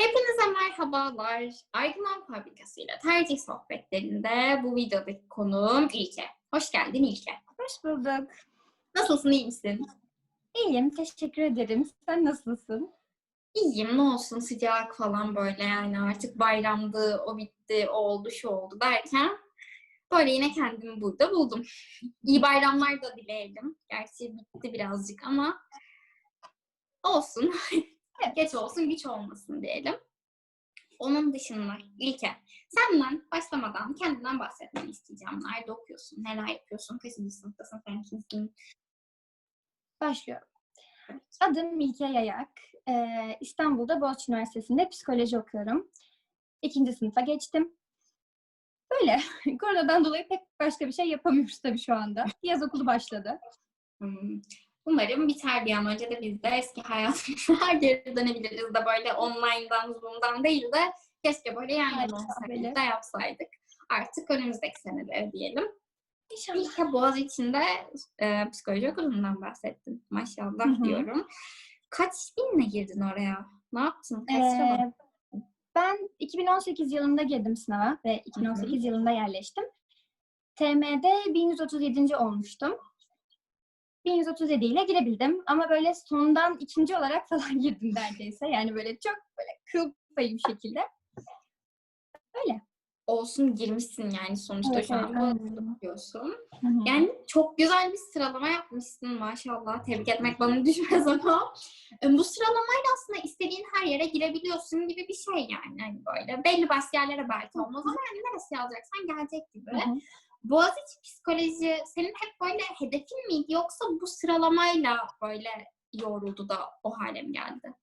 Hepinize merhabalar. Argüman Fabrikası ile tercih sohbetlerinde bu videodaki konuğum İlke. Hoş geldin İlke. Hoş bulduk. Nasılsın, iyi misin? İyiyim, teşekkür ederim. Sen nasılsın? İyiyim, ne olsun sıcak falan böyle yani artık bayramdı, o bitti, o oldu, şu oldu derken böyle yine kendimi burada buldum. İyi bayramlar da dileyelim. Gerçi bitti birazcık ama olsun. Geç olsun, güç olmasın diyelim. Onun dışında İlke, senden başlamadan kendinden bahsetmeni isteyeceğim. Nerede okuyorsun, neler yapıyorsun, kaçıncı sınıftasın, sen kimsin? Başlıyorum. Adım Milke Yayak. Ee, İstanbul'da Boğaziçi Üniversitesi'nde psikoloji okuyorum. İkinci sınıfa geçtim. Böyle. Koronadan dolayı pek başka bir şey yapamıyoruz tabii şu anda. Yaz okulu başladı. Hmm. Umarım biter bir an önce de biz de eski hayatımıza geri dönebiliriz de böyle online'dan, Zoom'dan değil de keşke böyle yan yana da yapsaydık. Artık önümüzdeki senede diyelim. İnşallah. İlk Boğaziçi'nde e, psikoloji okulundan bahsettin. Maşallah Hı hı. diyorum. Kaç binle girdin oraya? Ne yaptın? Kaç Ee, ben 2018 yılında girdim sınava ve 2018 yılında yerleştim. TM'de 1137. olmuştum. 1137 ile girebildim ama böyle sondan ikinci olarak falan girdim neredeyse. Yani böyle çok böyle kıl payı bir şekilde. Öyle. olsun girmişsin yani sonuçta Evet, şu an evet, okuyorsun. Yani çok güzel bir sıralama yapmışsın maşallah. Tebrik etmek bana düşmez ama e, bu sıralamayla aslında istediğin her yere girebiliyorsun gibi bir şey yani. Hani böyle belli başlı yerlere belki olmaz ama yani neresi yazacaksan gelecek gibi. Boğaziçi psikoloji senin hep böyle hedefin miydi yoksa bu sıralamayla böyle yoruldu da o hale mi geldi?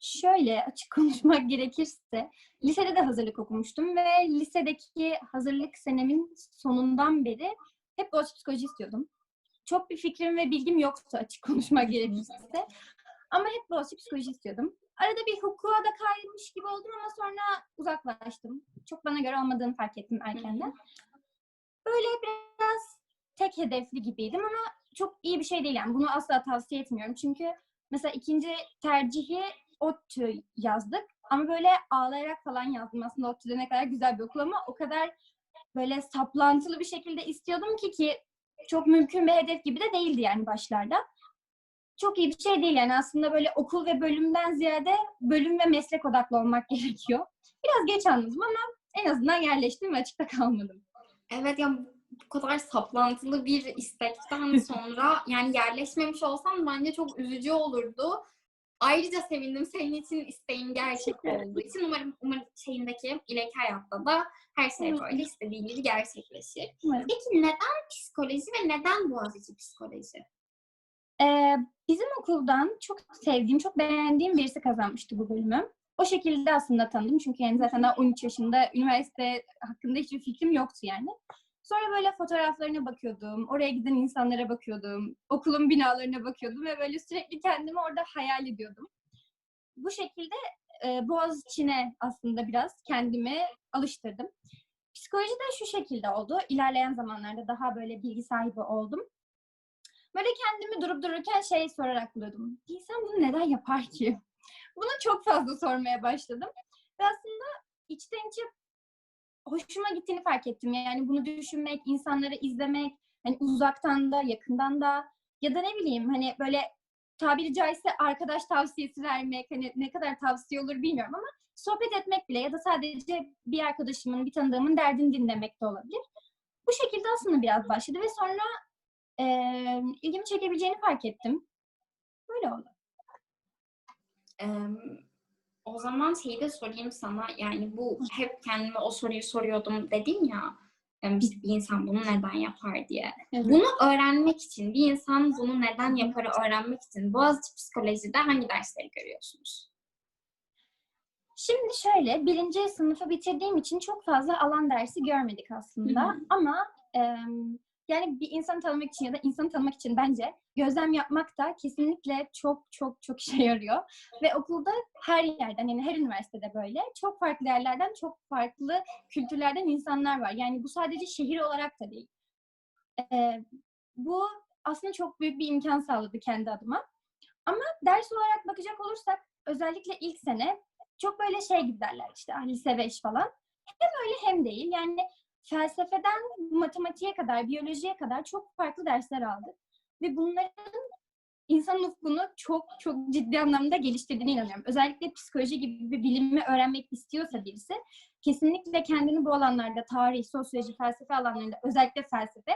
Şöyle açık konuşmak gerekirse lisede de hazırlık okumuştum ve lisedeki hazırlık senemin sonundan beri hep Boğaziçi psikoloji istiyordum. Çok bir fikrim ve bilgim yoktu açık konuşmak gerekirse. Ama hep Boğaziçi psikoloji istiyordum. Arada bir hukuka da kaymış gibi oldum ama sonra uzaklaştım. Çok bana göre olmadığını fark ettim erkenden. Böyle biraz tek hedefli gibiydim ama çok iyi bir şey değil yani. Bunu asla tavsiye etmiyorum. Çünkü mesela ikinci tercihi ODTÜ yazdık. Ama böyle ağlayarak falan yazdım. Aslında ODTÜ'de ne kadar güzel bir okul ama o kadar böyle saplantılı bir şekilde istiyordum ki ki çok mümkün bir hedef gibi de değildi yani başlarda. Çok iyi bir şey değil yani aslında böyle okul ve bölümden ziyade bölüm ve meslek odaklı olmak gerekiyor. Biraz geç anladım ama en azından yerleştim ve açıkta kalmadım. Evet ya bu kadar saplantılı bir istekten sonra yani yerleşmemiş olsam bence çok üzücü olurdu. Ayrıca sevindim senin için isteğin gerçek olduğu için. Umarım, umarım şeyindeki ileriki hayatta da her şey böyle istediğin gibi gerçekleşir. Umarım. Peki neden psikoloji ve neden Boğaziçi psikoloji? Ee, bizim okuldan çok sevdiğim, çok beğendiğim birisi kazanmıştı bu bölümü. O şekilde aslında tanıdım. Çünkü yani zaten daha 13 yaşında üniversite hakkında hiçbir fikrim yoktu yani. Sonra böyle fotoğraflarına bakıyordum, oraya giden insanlara bakıyordum, okulun binalarına bakıyordum ve böyle sürekli kendimi orada hayal ediyordum. Bu şekilde e, Boğaziçi'ne aslında biraz kendimi alıştırdım. Psikoloji de şu şekilde oldu. İlerleyen zamanlarda daha böyle bilgi sahibi oldum. Böyle kendimi durup dururken şey sorarak buluyordum. Bir insan bunu neden yapar ki? Bunu çok fazla sormaya başladım. Ve aslında içten içe hoşuma gittiğini fark ettim. Yani bunu düşünmek, insanları izlemek, hani uzaktan da, yakından da ya da ne bileyim hani böyle tabiri caizse arkadaş tavsiyesi vermek, hani ne kadar tavsiye olur bilmiyorum ama sohbet etmek bile ya da sadece bir arkadaşımın, bir tanıdığımın derdini dinlemek de olabilir. Bu şekilde aslında biraz başladı ve sonra eee ilgimi çekebileceğini fark ettim. Böyle oldu. O zaman şeyi de sorayım sana. Yani bu hep kendime o soruyu soruyordum dedin ya. işte bir insan bunu neden yapar diye. Bunu öğrenmek için, bir insan bunu neden yapar öğrenmek için Boğaziçi Psikoloji'de hangi dersleri görüyorsunuz? Şimdi şöyle, birinci sınıfı bitirdiğim için çok fazla alan dersi görmedik aslında. Hı hı. Ama yani bir insanı tanımak için ya da insanı tanımak için bence gözlem yapmak da kesinlikle çok çok çok işe yarıyor. Ve okulda her yerden yani her üniversitede böyle çok farklı yerlerden çok farklı kültürlerden insanlar var. Yani bu sadece şehir olarak da değil. Ee, bu aslında çok büyük bir imkan sağladı kendi adıma. Ama ders olarak bakacak olursak özellikle ilk sene çok böyle şey gibi derler işte lise 5 falan. Hem öyle hem değil. Yani felsefeden matematiğe kadar, biyolojiye kadar çok farklı dersler aldık. Ve bunların insan ufkunu çok çok ciddi anlamda geliştirdiğine inanıyorum. Özellikle psikoloji gibi bir bilimi öğrenmek istiyorsa birisi kesinlikle kendini bu alanlarda tarih, sosyoloji, felsefe alanlarında özellikle felsefe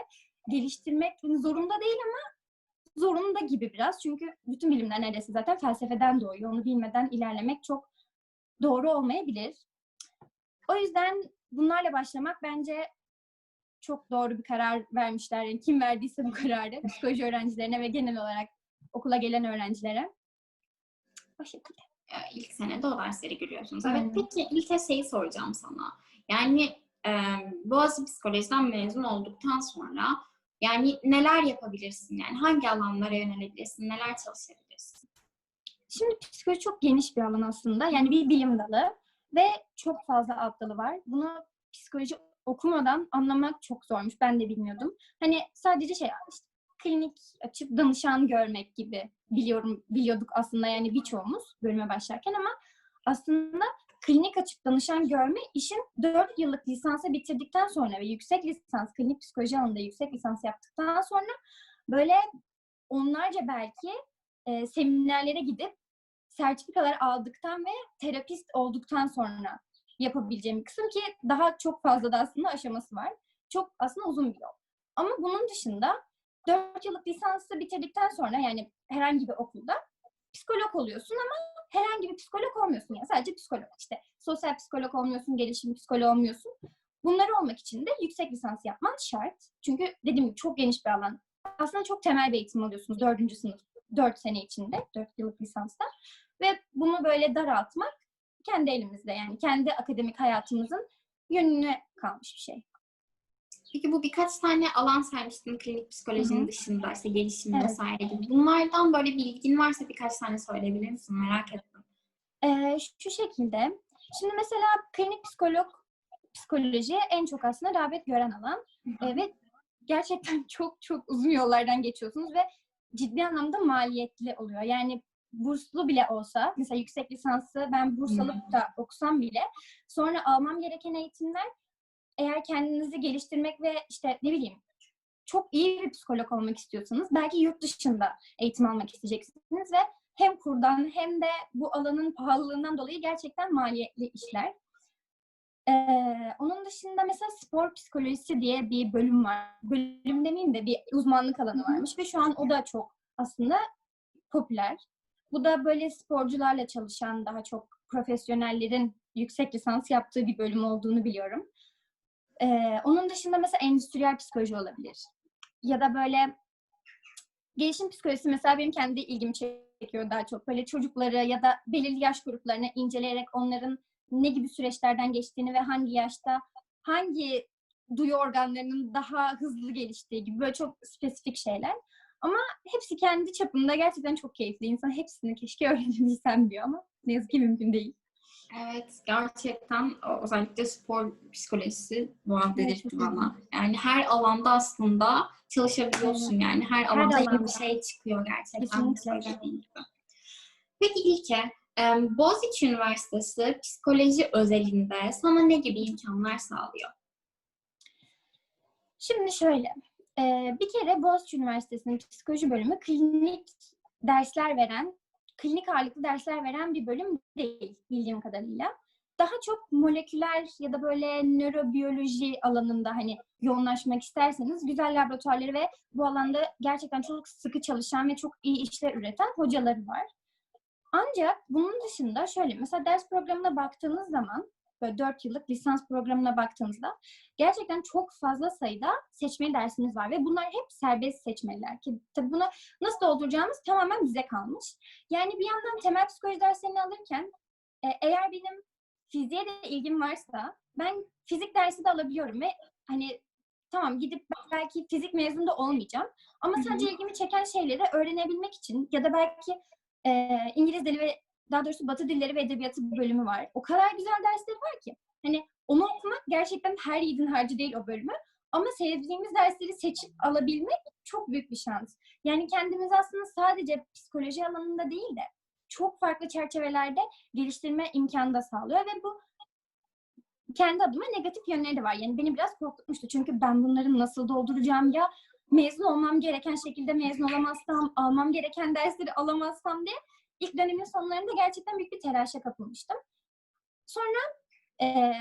geliştirmek zorunda değil ama zorunda gibi biraz. Çünkü bütün bilimler neredeyse zaten felsefeden doğuyor. Onu bilmeden ilerlemek çok doğru olmayabilir. O yüzden bunlarla başlamak bence çok doğru bir karar vermişler. Yani kim verdiyse bu kararı psikoloji öğrencilerine ve genel olarak okula gelen öğrencilere. O şekilde. İlk senede o dersleri görüyorsunuz. Aynen. Evet peki ilk şeyi soracağım sana. Yani e, Boğaziçi Psikoloji'den mezun olduktan sonra yani neler yapabilirsin? Yani hangi alanlara yönelebilirsin? Neler çalışabilirsin? Şimdi psikoloji çok geniş bir alan aslında. Yani bir bilim dalı ve çok fazla alt dalı var. Bunu psikoloji okumadan anlamak çok zormuş. Ben de bilmiyordum. Hani sadece şey işte klinik açıp danışan görmek gibi biliyorum biliyorduk aslında yani birçoğumuz bölüme başlarken ama aslında klinik açıp danışan görme işin 4 yıllık lisansı bitirdikten sonra ve yüksek lisans klinik psikoloji alanında yüksek lisans yaptıktan sonra böyle onlarca belki e, seminerlere gidip sertifikalar aldıktan ve terapist olduktan sonra yapabileceğim bir kısım ki daha çok fazla da aslında aşaması var. Çok aslında uzun bir yol. Ama bunun dışında 4 yıllık lisansı bitirdikten sonra yani herhangi bir okulda psikolog oluyorsun ama herhangi bir psikolog olmuyorsun. Yani sadece psikolog. İşte sosyal psikolog olmuyorsun, gelişim psikoloğu olmuyorsun. Bunları olmak için de yüksek lisans yapman şart. Çünkü dediğim gibi çok geniş bir alan. Aslında çok temel bir eğitim alıyorsunuz dördüncü sınıf, dört sene içinde, dört yıllık lisansta. Ve bunu böyle daraltmak kendi elimizde yani kendi akademik hayatımızın yönüne kalmış bir şey. Peki bu birkaç tane alan saymıştın klinik psikolojinin Hı hı. dışında işte gelişim Evet. vesaire gibi. Bunlardan böyle bilgin varsa birkaç tane söyleyebilir misin? Merak ettim. Ee, şu şekilde. Şimdi mesela klinik psikolog psikoloji en çok aslında rağbet gören alan. Ee, ve gerçekten çok çok uzun yollardan geçiyorsunuz ve ciddi anlamda maliyetli oluyor. Yani burslu bile olsa, mesela yüksek lisansı ben burs Hmm. alıp da okusam bile sonra almam gereken eğitimler eğer kendinizi geliştirmek ve işte ne bileyim çok iyi bir psikolog olmak istiyorsanız belki yurt dışında eğitim almak isteyeceksiniz ve hem kurdan hem de bu alanın pahalılığından dolayı gerçekten maliyetli işler. Ee, onun dışında mesela spor psikolojisi diye bir bölüm var. Bölüm demeyeyim de bir uzmanlık alanı varmış ve şu an o da çok aslında popüler. Bu da böyle sporcularla çalışan daha çok profesyonellerin yüksek lisans yaptığı bir bölüm olduğunu biliyorum. Ee, onun dışında mesela endüstriyel psikoloji olabilir. Ya da böyle gelişim psikolojisi mesela benim kendi ilgimi çekiyor daha çok. Böyle çocukları ya da belirli yaş gruplarını inceleyerek onların ne gibi süreçlerden geçtiğini ve hangi yaşta hangi duyu organlarının daha hızlı geliştiği gibi böyle çok spesifik şeyler. Ama hepsi kendi çapında gerçekten çok keyifli. İnsan hepsini keşke öğrenebilsem diyor ama ne yazık ki mümkün değil. Evet gerçekten o- özellikle spor psikolojisi bu Evet, dedirtti çok bana. Yani her alanda aslında çalışabiliyorsun yani. Her alanda yeni bir alanda. şey çıkıyor gerçekten. Kesinlikle. Peki İlke, em, Boğaziçi Üniversitesi psikoloji özelinde sana ne gibi imkanlar sağlıyor? Şimdi şöyle, e, bir kere Boğaziçi Üniversitesi'nin psikoloji bölümü klinik dersler veren, klinik ağırlıklı dersler veren bir bölüm değil bildiğim kadarıyla. Daha çok moleküler ya da böyle nörobiyoloji alanında hani yoğunlaşmak isterseniz güzel laboratuvarları ve bu alanda gerçekten çok sıkı çalışan ve çok iyi işler üreten hocaları var. Ancak bunun dışında şöyle mesela ders programına baktığınız zaman böyle 4 yıllık lisans programına baktığınızda gerçekten çok fazla sayıda seçmeli dersimiz var ve bunlar hep serbest seçmeliler ki tabii bunu nasıl dolduracağımız tamamen bize kalmış. Yani bir yandan temel psikoloji derslerini alırken e, eğer benim fiziğe de ilgim varsa ben fizik dersi de alabiliyorum ve hani tamam gidip belki fizik mezunu da olmayacağım ama sadece ilgimi çeken şeyleri öğrenebilmek için ya da belki e, İngiliz dili ve daha doğrusu Batı dilleri ve edebiyatı bölümü var. O kadar güzel dersleri var ki. Hani onu okumak gerçekten her yiğidin harcı değil o bölümü. Ama sevdiğimiz dersleri seçip alabilmek çok büyük bir şans. Yani kendimizi aslında sadece psikoloji alanında değil de çok farklı çerçevelerde geliştirme imkanı da sağlıyor ve bu kendi adıma negatif yönleri de var. Yani beni biraz korkutmuştu. Çünkü ben bunları nasıl dolduracağım ya mezun olmam gereken şekilde mezun olamazsam, almam gereken dersleri alamazsam diye ilk dönemin sonlarında gerçekten büyük bir telaşa kapılmıştım. Sonra e,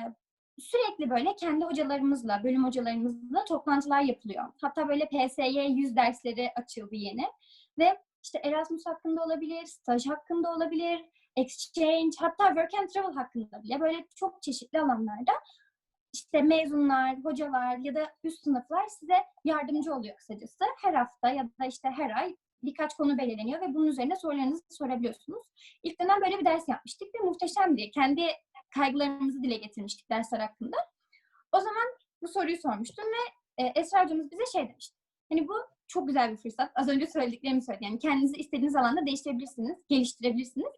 sürekli böyle kendi hocalarımızla, bölüm hocalarımızla toplantılar yapılıyor. Hatta böyle PSY 100 dersleri açıldı yeni. Ve işte Erasmus hakkında olabilir, staj hakkında olabilir, exchange, hatta work and travel hakkında bile böyle çok çeşitli alanlarda işte mezunlar, hocalar ya da üst sınıflar size yardımcı oluyor kısacası. Her hafta ya da işte her ay birkaç konu belirleniyor ve bunun üzerine sorularınızı sorabiliyorsunuz. İlk dönem böyle bir ders yapmıştık ve muhteşemdi. Kendi kaygılarımızı dile getirmiştik dersler hakkında. O zaman bu soruyu sormuştum ve e, Esra hocamız bize şey demişti. Hani bu çok güzel bir fırsat. Az önce söylediklerimi söyledi. Yani kendinizi istediğiniz alanda değiştirebilirsiniz, geliştirebilirsiniz.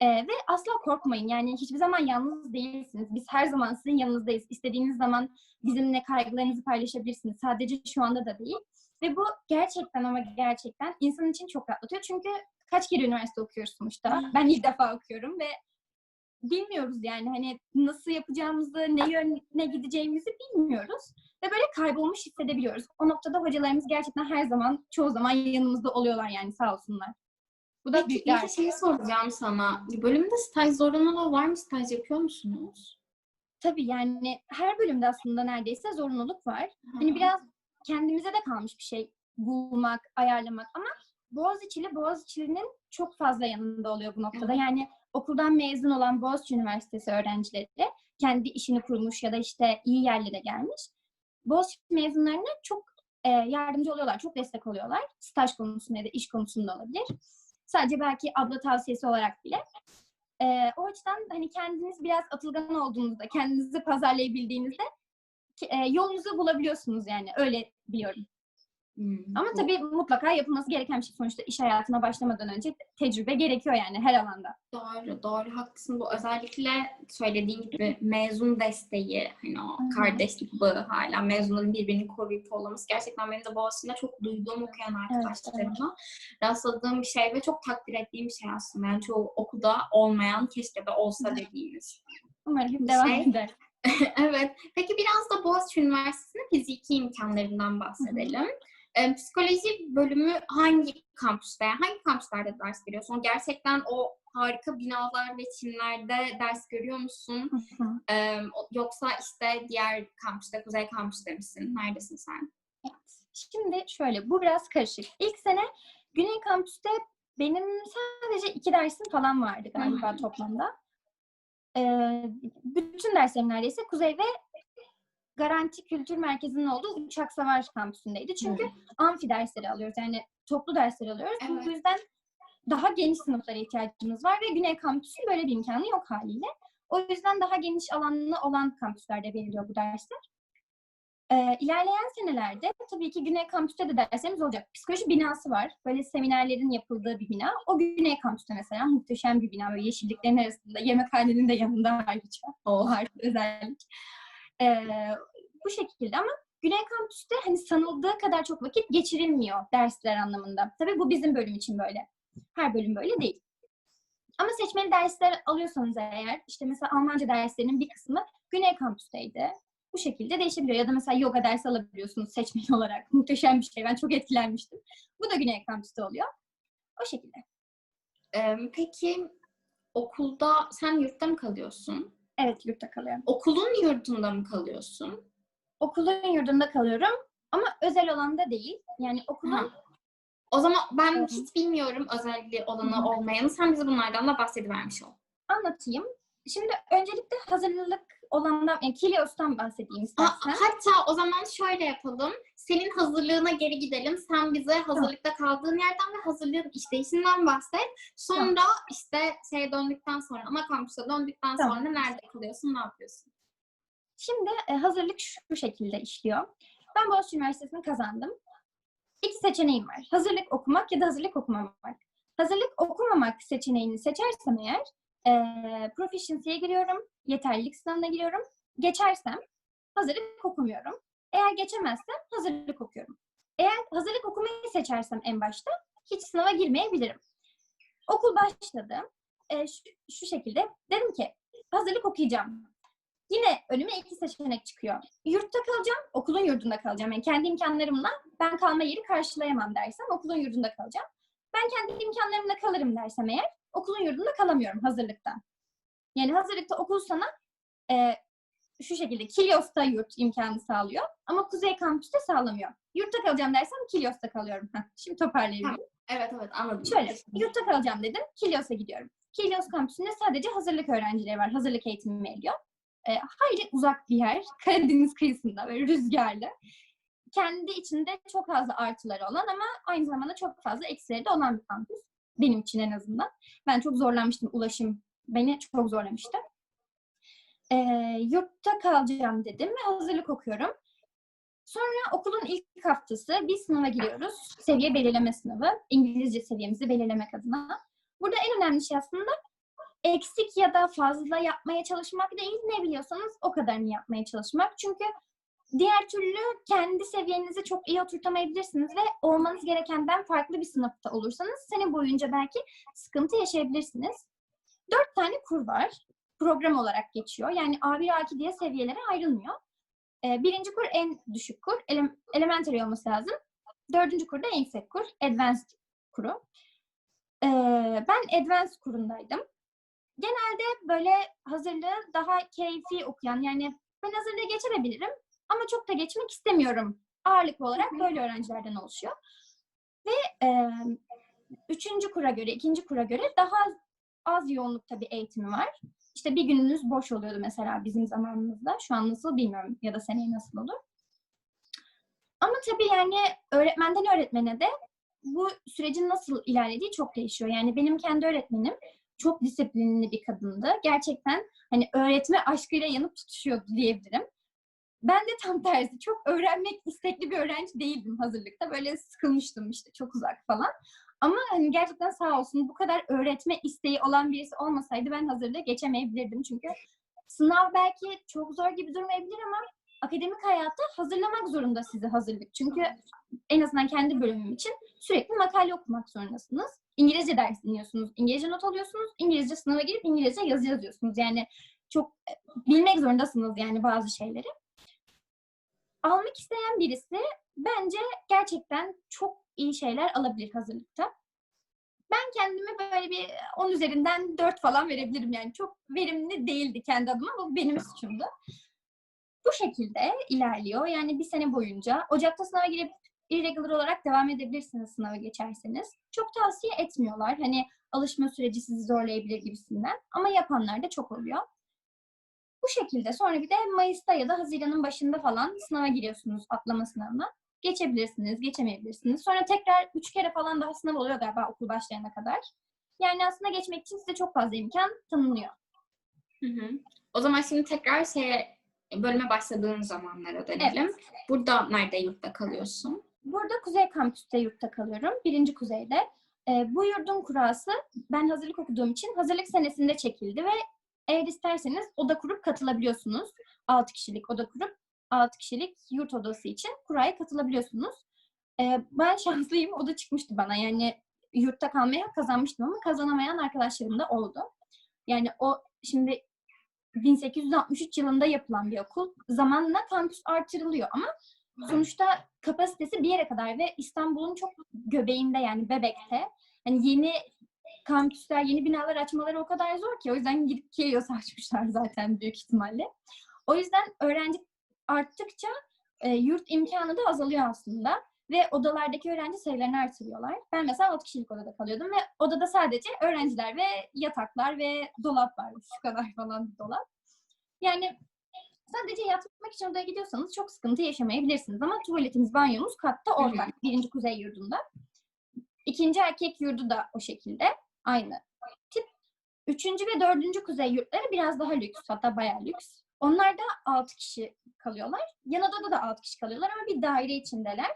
Ee, ve asla korkmayın. Yani hiçbir zaman yalnız değilsiniz. Biz her zaman sizin yanınızdayız. İstediğiniz zaman bizimle kaygılarınızı paylaşabilirsiniz. Sadece şu anda da değil. Ve bu gerçekten ama gerçekten insan için çok rahatlatıyor. Çünkü kaç kere üniversite okuyoruz sonuçta. Ben ilk defa okuyorum ve bilmiyoruz yani hani nasıl yapacağımızı, ne yöne gideceğimizi bilmiyoruz. Ve böyle kaybolmuş hissedebiliyoruz. O noktada hocalarımız gerçekten her zaman, çoğu zaman yanımızda oluyorlar yani sağ olsunlar. Bu da büyük bir şey soracağım sana. Bölümde staj zorunluluğu var mı? Staj yapıyor musunuz? Tabii yani her bölümde aslında neredeyse zorunluluk var. Hani biraz kendimize de kalmış bir şey bulmak, ayarlamak ama Boğaziçi'li Boğaziçi'nin çok fazla yanında oluyor bu noktada. Yani okuldan mezun olan Boğaziçi Üniversitesi öğrencileri kendi işini kurmuş ya da işte iyi yerlere gelmiş. Boğaziçi mezunlarına çok e, yardımcı oluyorlar, çok destek oluyorlar. Staj konusunda ya da iş konusunda olabilir. Sadece belki abla tavsiyesi olarak bile. E, o açıdan hani kendiniz biraz atılgan olduğunuzda, kendinizi pazarlayabildiğinizde e, yolunuzu bulabiliyorsunuz yani. Öyle biliyorum. Hmm. Ama tabii mutlaka yapılması gereken bir şey. Sonuçta iş hayatına başlamadan önce tecrübe gerekiyor yani her alanda. Doğru, doğru. Haklısın. Bu özellikle söylediğin gibi mezun desteği, hani o Hı-hı. kardeşlik bağı hala mezunların birbirini koruyup kollaması gerçekten benim de Boğaziçi'nde çok duyduğum okuyan arkadaşlarımla evet, evet. rastladığım bir şey ve çok takdir ettiğim bir şey aslında. Yani çoğu okulda olmayan keşke de olsa dediğimiz. Umarım devam şey. eder. evet. Peki biraz da Boğaziçi Üniversitesi'nin fiziki imkanlarından bahsedelim. E, psikoloji bölümü hangi kampüste, hangi kampüslerde ders görüyorsun? Gerçekten o harika binalar ve çimlerde ders görüyor musun? E, yoksa işte diğer kampüste, Kuzey kampüste misin? Neredesin sen? Evet. Şimdi şöyle, bu biraz karışık. İlk sene Güney kampüste benim sadece iki dersim falan vardı galiba toplamda. Bütün derslerim neredeyse Kuzey ve Garanti Kültür Merkezi'nin olduğu Uçak Savar kampüsündeydi. Çünkü hmm. amfi dersleri alıyoruz. Yani toplu dersleri alıyoruz. Evet. Bu yüzden daha geniş sınıflara ihtiyacımız var ve Güney Kampüsü'nün böyle bir imkanı yok haliyle. O yüzden daha geniş alanlı olan kampüslerde veriliyor bu dersler. Ee, ilerleyen senelerde tabii ki Güney Kampüs'te de derslerimiz olacak. Psikoloji binası var. Böyle seminerlerin yapıldığı bir bina. O Güney Kampüs'te mesela muhteşem bir bina. Böyle yeşilliklerin arasında yemekhanenin de yanında ayrıca. O harika özellik. Ee, bu şekilde ama Güney Kampüs'te hani sanıldığı kadar çok vakit geçirilmiyor dersler anlamında. Tabii bu bizim bölüm için böyle. Her bölüm böyle değil. Ama seçmeli dersler alıyorsanız eğer, işte mesela Almanca derslerinin bir kısmı Güney Kampüs'teydi. Bu şekilde değişebiliyor. Ya da mesela yoga dersi alabiliyorsunuz seçmeli olarak. Muhteşem bir şey. Ben çok etkilenmiştim. Bu da Güney Kampüs'te oluyor. O şekilde. Ee, peki okulda sen yurtta mı kalıyorsun? Evet, yurtta kalıyorum. Okulun yurdunda mı kalıyorsun? Okulun yurdunda kalıyorum ama özel alanda değil. Yani okulun... Ha. O zaman ben evet. hiç bilmiyorum özelliği olanı olmayanı. Sen bize bunlardan da bahsedivermiş ol. Anlatayım. Şimdi öncelikle hazırlık olandan, yani Kilios'tan bahsedeyim istersen. Aa, hatta o zaman şöyle yapalım. Senin hazırlığına geri gidelim. Sen bize hazırlıkta kaldığın yerden ve hazırlığın işleyişinden bahset. Sonra tamam. işte şeye döndükten sonra, ana kampüse döndükten tamam. sonra nerede kalıyorsun, ne yapıyorsun? Şimdi e, hazırlık şu şekilde işliyor. Ben Boğaziçi Üniversitesi'ni kazandım. İki seçeneğim var. Hazırlık okumak ya da hazırlık okumamak. Hazırlık okumamak seçeneğini seçersem eğer e, proficiency'ye giriyorum, yeterlilik sınavına giriyorum. Geçersem hazırlık okumuyorum. Eğer geçemezsem hazırlık okuyorum. Eğer hazırlık okumayı seçersem en başta hiç sınava girmeyebilirim. Okul başladı. E, şu, şu şekilde dedim ki hazırlık okuyacağım. Yine önüme iki seçenek çıkıyor. Yurtta kalacağım, okulun yurdunda kalacağım. Yani kendi imkanlarımla ben kalma yeri karşılayamam dersem okulun yurdunda kalacağım. Ben kendi imkanlarımla kalırım dersem eğer okulun yurdunda kalamıyorum hazırlıkta. Yani hazırlıkta okul sana e, şu şekilde Kilyos'ta yurt imkanı sağlıyor ama Kuzey Kampüs'te sağlamıyor. Yurtta kalacağım dersem Kilyos'ta kalıyorum. Heh, şimdi toparlayabilirim. Evet evet anladım. Şöyle, yurtta kalacağım dedim. Kilyos'a gidiyorum. Kilyos kampüsünde sadece hazırlık öğrencileri var. Hazırlık eğitimi veriliyor. E, hayli uzak bir yer. Karadeniz kıyısında böyle rüzgarlı. Kendi içinde çok fazla artıları olan ama aynı zamanda çok fazla eksileri de olan bir kampüs. Benim için en azından. Ben çok zorlanmıştım. Ulaşım beni çok zorlamıştı. E, yurtta kalacağım dedim ve hazırlık okuyorum. Sonra okulun ilk haftası bir sınava giriyoruz. Seviye belirleme sınavı. İngilizce seviyemizi belirlemek adına. Burada en önemli şey aslında eksik ya da fazla yapmaya çalışmak değil. Ne biliyorsanız o kadarını yapmaya çalışmak. Çünkü diğer türlü kendi seviyenizi çok iyi oturtamayabilirsiniz ve olmanız gerekenden farklı bir sınıfta olursanız sene boyunca belki sıkıntı yaşayabilirsiniz. Dört tane kur var. Program olarak geçiyor. Yani A1, A2 diye seviyelere ayrılmıyor. Ee, birinci kur en düşük kur. Ele- elementary olması lazım. Dördüncü kur da en yüksek kur. Advanced kuru. Ee, ben advanced kurundaydım. Genelde böyle hazırlığı daha keyfi okuyan yani ben hazırlığı geçebilirim ama çok da geçmek istemiyorum. Ağırlıklı olarak böyle öğrencilerden oluşuyor. Ve e, üçüncü kura göre, ikinci kura göre daha az yoğunlukta bir eğitimi var. İşte bir gününüz boş oluyordu mesela bizim zamanımızda. Şu an nasıl bilmiyorum ya da seneye nasıl olur. Ama tabii yani öğretmenden öğretmene de bu sürecin nasıl ilerlediği çok değişiyor. Yani benim kendi öğretmenim çok disiplinli bir kadındı. Gerçekten hani öğretme aşkıyla yanıp tutuşuyordu diyebilirim. Ben de tam tersi çok öğrenmek istekli bir öğrenci değildim hazırlıkta. Böyle sıkılmıştım işte çok uzak falan. Ama hani gerçekten sağ olsun bu kadar öğretme isteği olan birisi olmasaydı ben hazırlığı geçemeyebilirdim. Çünkü sınav belki çok zor gibi durmayabilir ama akademik hayatta hazırlamak zorunda sizi hazırlık. Çünkü en azından kendi bölümüm için sürekli makale okumak zorundasınız. İngilizce ders dinliyorsunuz, İngilizce not alıyorsunuz, İngilizce sınava girip İngilizce yazı yazıyorsunuz. Yani çok e, bilmek zorundasınız yani bazı şeyleri. Almak isteyen birisi bence gerçekten çok iyi şeyler alabilir hazırlıkta. Ben kendime böyle bir 10 üzerinden 4 falan verebilirim yani. Çok verimli değildi kendi adıma bu benim suçumdu. Bu şekilde ilerliyor. Yani bir sene boyunca Ocak'ta sınava girip irregular olarak devam edebilirsiniz sınava geçerseniz. Çok tavsiye etmiyorlar. Hani alışma süreci sizi zorlayabilir gibisinden. Ama yapanlar da çok oluyor. Bu şekilde sonra bir de Mayıs'ta ya da Haziran'ın başında falan sınava giriyorsunuz atlama sınavına. Geçebilirsiniz, geçemeyebilirsiniz. Sonra tekrar üç kere falan daha sınav oluyor galiba okul başlayana kadar. Yani aslında geçmek için size çok fazla imkan tanınıyor. Hı hı. O zaman şimdi tekrar şeye bölüme başladığın zamanlara dönelim. Burada nerede yurtta kalıyorsun? Burada Kuzey Kampüs'te yurtta kalıyorum. Birinci Kuzey'de. Ee, bu yurdun kurası ben hazırlık okuduğum için hazırlık senesinde çekildi ve eğer isterseniz oda kurup katılabiliyorsunuz. 6 kişilik oda kurup 6 kişilik yurt odası için kuraya katılabiliyorsunuz. Ee, ben şanslıyım. Oda çıkmıştı bana. Yani yurtta kalmaya kazanmıştım ama kazanamayan arkadaşlarım da oldu. Yani o şimdi 1863 yılında yapılan bir okul. Zamanla kampüs artırılıyor ama sonuçta kapasitesi bir yere kadar ve İstanbul'un çok göbeğinde yani Bebek'te. Hani yeni kampüsler, yeni binalar açmaları o kadar zor ki o yüzden gidip Kilyos açmışlar zaten büyük ihtimalle. O yüzden öğrenci arttıkça e, yurt imkanı da azalıyor aslında ve odalardaki öğrenci sayılarını artırıyorlar. Ben mesela 6 kişilik odada kalıyordum ve odada sadece öğrenciler ve yataklar ve dolap var. Şu kadar falan bir dolap. Yani sadece yatmak için odaya gidiyorsanız çok sıkıntı yaşamayabilirsiniz ama tuvaletiniz, banyomuz katta ortak. Birinci kuzey yurdunda. İkinci erkek yurdu da o şekilde. Aynı tip. Üçüncü ve dördüncü kuzey yurtları biraz daha lüks. Hatta bayağı lüks. Onlar da 6 kişi kalıyorlar. Yan odada da 6 kişi kalıyorlar ama bir daire içindeler.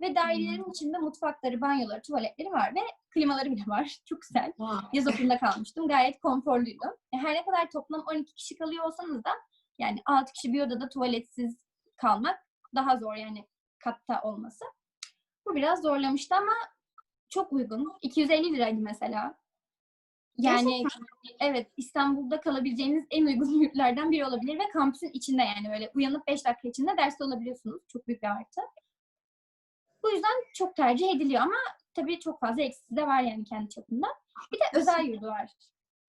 Ve dairelerin içinde mutfakları, banyoları, tuvaletleri var ve klimaları bile var. Çok güzel. Yaz okulunda kalmıştım. Gayet konforluydu. Her ne kadar toplam 12 kişi kalıyor olsanız da yani 6 kişi bir odada tuvaletsiz kalmak daha zor yani katta olması. Bu biraz zorlamıştı ama çok uygun. 250 liraydı mesela. Yani evet İstanbul'da kalabileceğiniz en uygun yurtlardan biri olabilir ve kampüsün içinde yani böyle uyanıp 5 dakika içinde derste olabiliyorsunuz. Çok büyük bir artı. Bu yüzden çok tercih ediliyor ama tabii çok fazla eksisi de var yani kendi çapında. Bir de özel yurdu var.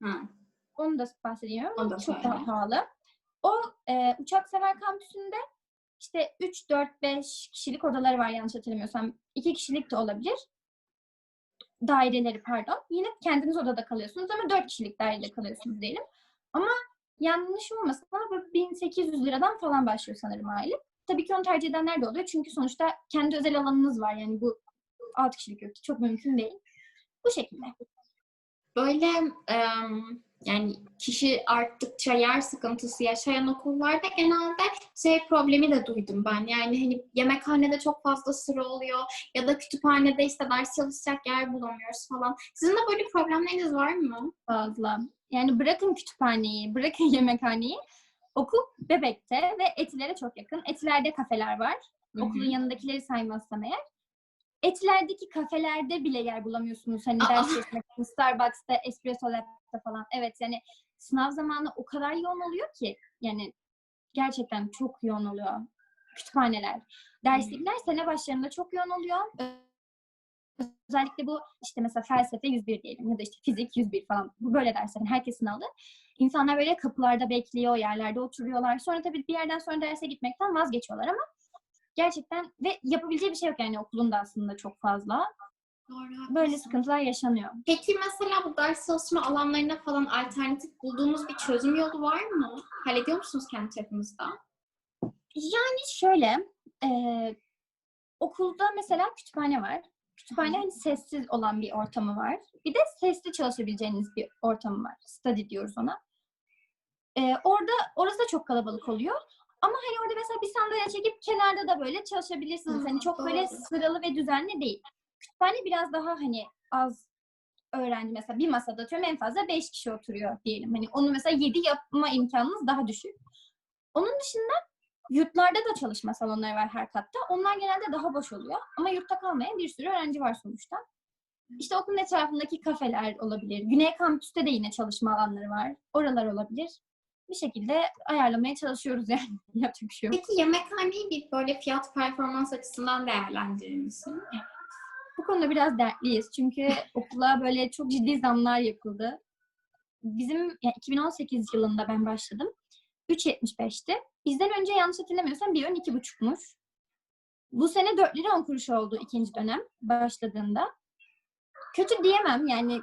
Ha. Onu da bahsedeyim ama Onu da çok söyle. daha pahalı. O e, Uçaksever kampüsünde işte 3, 4, 5 kişilik odaları var yanlış hatırlamıyorsam. 2 kişilik de olabilir. Daireleri pardon. Yine kendiniz odada kalıyorsunuz ama 4 kişilik dairede kalıyorsunuz diyelim. Ama yanlış olmasın ama böyle 1800 liradan falan başlıyor sanırım aylık. Tabii ki onu tercih edenler de oluyor. Çünkü sonuçta kendi özel alanınız var. Yani bu 6 kişilik yok. Çok mümkün değil. Bu şekilde. Böyle em, yani kişi arttıkça yer sıkıntısı yaşayan okullarda genelde şey problemi de duydum ben. Yani hani yemekhanede çok fazla sıra oluyor ya da kütüphanede işte ders çalışacak yer bulamıyoruz falan. Sizin de böyle problemleriniz var mı? fazla. Yani bırakın kütüphaneyi, bırakın yemekhaneyi. Okul Bebek'te ve Etiler'e çok yakın. Etiler'de kafeler var. Hı hı. Okulun yanındakileri saymazsam eğer. Etiler'deki kafelerde bile yer bulamıyorsunuz. Hani Aa! ders çalışmak için Starbucks'ta, Espresso Lab'da falan. Evet yani sınav zamanı o kadar yoğun oluyor ki. Yani gerçekten çok yoğun oluyor kütüphaneler. Derslikler sene başlarında çok yoğun oluyor. Özellikle bu işte mesela felsefe 101 diyelim ya da işte fizik 101 falan. Bu böyle derslerin herkesin aldı. İnsanlar böyle kapılarda bekliyor, yerlerde oturuyorlar. Sonra tabii bir yerden sonra derse gitmekten vazgeçiyorlar ama gerçekten ve yapabileceği bir şey yok yani okulun da aslında çok fazla. Doğru, Böyle sıkıntılar yaşanıyor. Peki mesela bu ders çalışma alanlarına falan alternatif bulduğunuz bir çözüm yolu var mı? Hallediyor musunuz kendi çapınızda? Yani şöyle, eee, okulda mesela kütüphane var. Kütüphane hani sessiz olan bir ortamı var. Bir de sesli çalışabileceğiniz bir ortamı var. Study diyoruz ona. Eee, orada, orası da çok kalabalık oluyor. Ama hani orada mesela bir sandalye çekip kenarda da böyle çalışabilirsiniz. Hı, Hani çok böyle doğru. sıralı ve düzenli değil. Kütüphane biraz daha hani az öğrenci mesela bir masada atıyorum en fazla 5 kişi oturuyor diyelim. Hani onu mesela 7 yapma imkanınız daha düşük. Onun dışında Yurtlarda da çalışma salonları var her katta. Onlar genelde daha boş oluyor. Ama yurtta kalmayan bir sürü öğrenci var sonuçta. İşte okulun etrafındaki kafeler olabilir. Güney kampüste de yine çalışma alanları var. Oralar olabilir. Bir şekilde ayarlamaya çalışıyoruz yani. Yapacak bir şey yok. Peki yemekhaneyi bir böyle fiyat performans açısından değerlendirir misin? Bu konuda biraz dertliyiz. Çünkü okula böyle çok ciddi zamlar yapıldı. Bizim yani 2018 yılında ben başladım. 3.75'ti. Bizden önce yanlış hatırlamıyorsam bir ön 2.5'muş. Bu sene 4 lira 10 kuruş oldu ikinci dönem başladığında. Kötü diyemem yani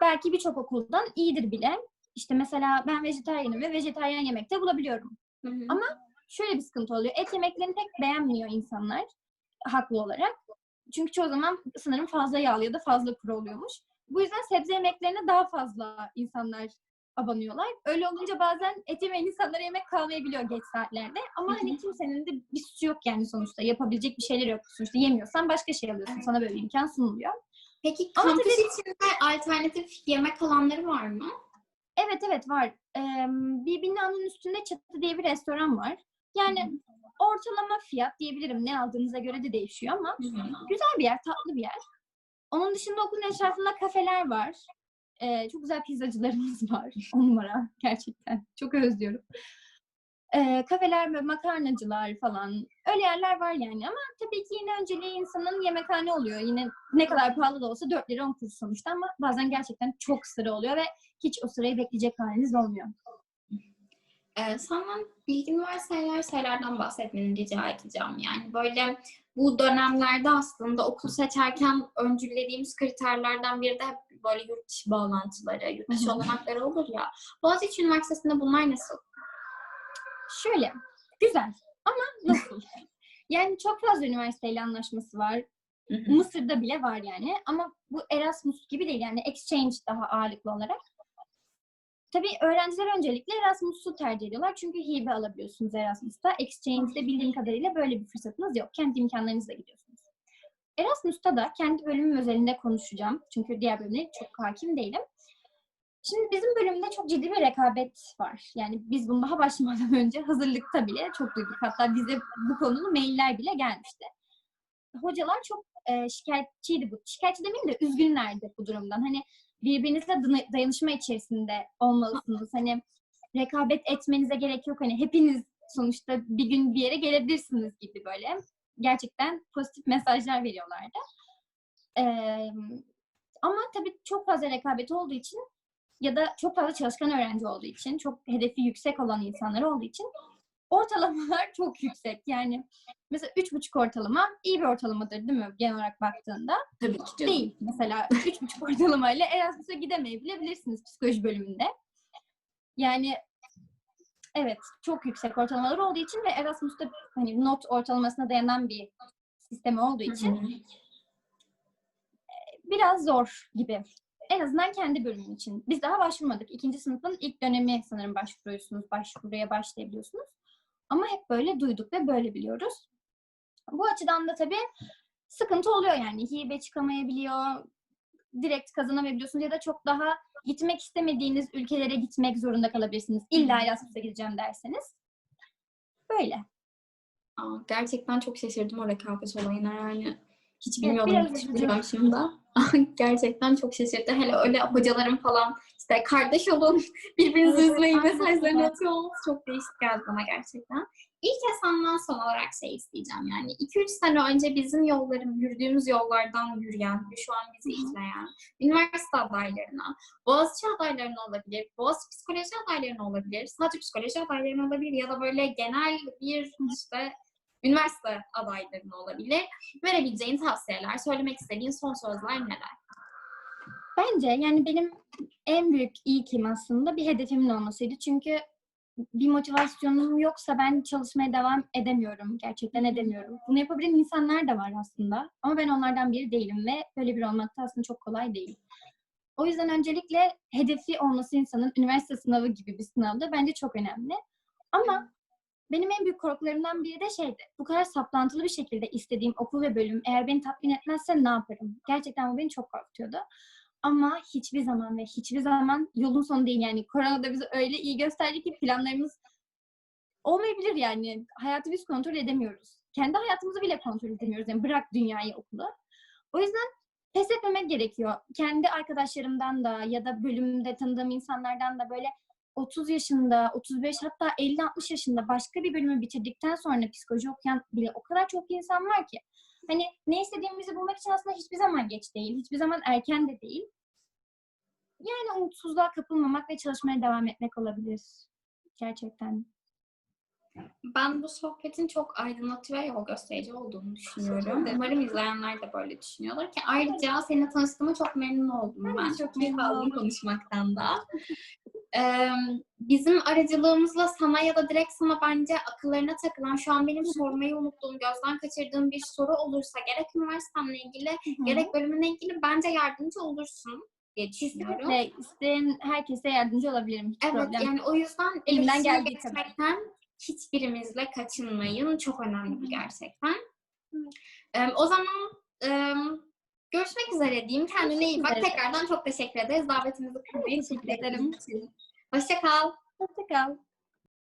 belki birçok okuldan iyidir bile. İşte mesela ben vejetaryenim ve vejetaryen yemekte bulabiliyorum. Hı hı. Ama şöyle bir sıkıntı oluyor. Et yemeklerini pek beğenmiyor insanlar haklı olarak. Çünkü çoğu zaman sanırım fazla yağlı ya da fazla kuru oluyormuş. Bu yüzden sebze yemeklerine daha fazla insanlar abanıyorlar. Öyle olunca bazen et yemeyen insanlara yemek kalmayabiliyor geç saatlerde. Ama Hı hı. hani kimsenin de bir suçu yok yani sonuçta. Yapabilecek bir şeyler yok. Sonuçta yemiyorsan başka şey alıyorsun. Sana böyle imkan sunuluyor. Peki Ama kampüs içinde alternatif yemek alanları var mı? Evet evet var. Ee, bir binanın üstünde Çatı diye bir restoran var. Yani ortalama fiyat diyebilirim. Ne aldığınıza göre de değişiyor ama güzel bir yer, tatlı bir yer. Onun dışında okulun etrafında kafeler var. Ee, çok güzel pizzacılarımız var. On numara gerçekten. Çok özlüyorum. Ee, kafeler ve makarnacılar falan. Öyle yerler var yani ama tabii ki yine önceliği insanın yemekhane oluyor. Yine ne kadar pahalı da olsa 4 lira 10 kuruş sonuçta ama bazen gerçekten çok sıra oluyor ve hiç o sırayı bekleyecek haliniz olmuyor. Ee, senden bilgin varsa eğer şeylerden bahsetmeni rica edeceğim. Yani böyle bu dönemlerde aslında okul seçerken öncülediğimiz kriterlerden biri de hep böyle yurt dışı bağlantıları, yurt dışı olanakları olur ya. Boğaziçi Üniversitesi'nde bunlar nasıl? Şöyle, güzel ama nasıl? yani çok fazla üniversiteyle anlaşması var. Mısır'da bile var yani. Ama bu Erasmus gibi değil yani exchange daha ağırlıklı olarak. Tabii öğrenciler öncelikle Erasmus'u tercih ediyorlar. Çünkü hibe alabiliyorsunuz Erasmus'ta. Exchange'de bildiğim kadarıyla böyle bir fırsatınız yok. Kendi imkanlarınızla gidiyorsunuz. Erasmus'ta da kendi bölümüm özelinde konuşacağım. Çünkü diğer bölümlere çok hakim değilim. Şimdi bizim bölümde çok ciddi bir rekabet var. Yani biz bunu daha başlamadan önce hazırlıkta bile çok duyduk. Hatta bize bu konulu mailler bile gelmişti. Hocalar çok e, şikayetçiydi bu. Şikayetçi demeyeyim de üzgünlerdi bu durumdan. Hani birbirinizle dayanışma içerisinde olmalısınız. Hani rekabet etmenize gerek yok. Hani hepiniz sonuçta bir gün bir yere gelebilirsiniz gibi böyle. Gerçekten pozitif mesajlar veriyorlardı. Ee, ama tabii çok fazla rekabet olduğu için ya da çok fazla çalışkan öğrenci olduğu için, çok hedefi yüksek olan insanlar olduğu için ortalamalar çok yüksek. Yani mesela üç buçuk ortalama iyi bir ortalamadır değil mi genel olarak baktığında? Tabii ki canım. Değil. Mesela üç buçuk ortalamayla Erasmus'a gidemeyebilirsiniz psikoloji bölümünde. Yani evet çok yüksek ortalamalar olduğu için ve Erasmus'ta hani not ortalamasına dayanan bir sistemi olduğu için hı. biraz zor gibi. En azından kendi bölümün için. Biz daha başvurmadık. İkinci sınıfın ilk dönemi sanırım başvuruyorsunuz. Başvuruya başlayabiliyorsunuz. Ama hep böyle duyduk ve böyle biliyoruz. Bu açıdan da tabii sıkıntı oluyor yani. Hibe çıkamayabiliyor. Direkt kazanamayabiliyorsunuz ya da çok daha gitmek istemediğiniz ülkelere gitmek zorunda kalabilirsiniz. İlla Erasmus'a gideceğim derseniz. Böyle. Aa, gerçekten çok şaşırdım o rekabet olayına yani. Hiç Evet, bilmiyordum biraz hiç üzücü. bilmiyorum şimdi. gerçekten çok şaşırdı. Hele öyle hocalarım falan işte kardeş olun, birbirinizi üzmeyin mesajlarını atıyor olması çok değişik geldi bana gerçekten. İlk senden son olarak şey isteyeceğim yani. 2-3 sene önce bizim yollarım, yürüdüğümüz yollardan yürüyen ve şu an bizi izleyen üniversite adaylarına, Boğaziçi adaylarına olabilir, Boğaziçi psikoloji adaylarına olabilir, sadece psikoloji adaylarına olabilir ya da böyle genel bir işte üniversite adaylarına olabilir. Verebileceğin tavsiyeler, söylemek istediğin son sözler neler? Bence yani benim en büyük ilkim aslında bir hedefimin olmasıydı. Çünkü bir motivasyonum yoksa ben çalışmaya devam edemiyorum. Gerçekten edemiyorum. Bunu yapabilen insanlar da var aslında. Ama ben onlardan biri değilim ve böyle bir olmak da aslında çok kolay değil. O yüzden öncelikle hedefi olması insanın üniversite sınavı gibi bir sınavda bence çok önemli. Ama benim en büyük korkularımdan biri de şeydi. Bu kadar saplantılı bir şekilde istediğim okul ve bölüm eğer beni tatmin etmezse ne yaparım? Gerçekten bu beni çok korkutuyordu. Ama hiçbir zaman ve hiçbir zaman yolun sonu değil. Yani korona da bize öyle iyi gösterdi ki planlarımız olmayabilir yani. Hayatı biz kontrol edemiyoruz. Kendi hayatımızı bile kontrol edemiyoruz. Yani bırak dünyayı okulu. O yüzden pes etmemek gerekiyor. Kendi arkadaşlarımdan da ya da bölümde tanıdığım insanlardan da böyle 30 yaşında, 35 hatta 50-60 yaşında başka bir bölümü bitirdikten sonra psikoloji okuyan bile o kadar çok insan var ki. Hani ne istediğimizi bulmak için aslında hiçbir zaman geç değil. Hiçbir zaman erken de değil. Yani umutsuzluğa kapılmamak ve çalışmaya devam etmek olabilir. Gerçekten. Ben bu sohbetin çok aydınlatıcı ve yol gösterici olduğunu düşünüyorum. Umarım izleyenler de böyle düşünüyorlar ki ayrıca seninle tanıştığıma çok memnun oldum Ben çok keyif aldım konuşmaktan da. Ee, bizim aracılığımızla sana ya da direkt sana bence akıllarına takılan, şu an benim sormayı unuttuğum, gözden kaçırdığım bir soru olursa gerek üniversitemle ilgili, gerek bölümüne ilgili bence yardımcı olursun diye düşünüyorum. Kesinlikle isteyen herkese yardımcı olabilirim. Hiç Evet problem. yani o yüzden Elimden geldiği kadar. Hiçbirimizle kaçınmayın. Çok önemli gerçekten. O zaman görüşmek üzere diyeyim. Kendine iyi bak. Tekrardan çok teşekkür ederiz. Davetimizi kırmayı Teşekkür ederim. Hoşça kal. Hoşça kal.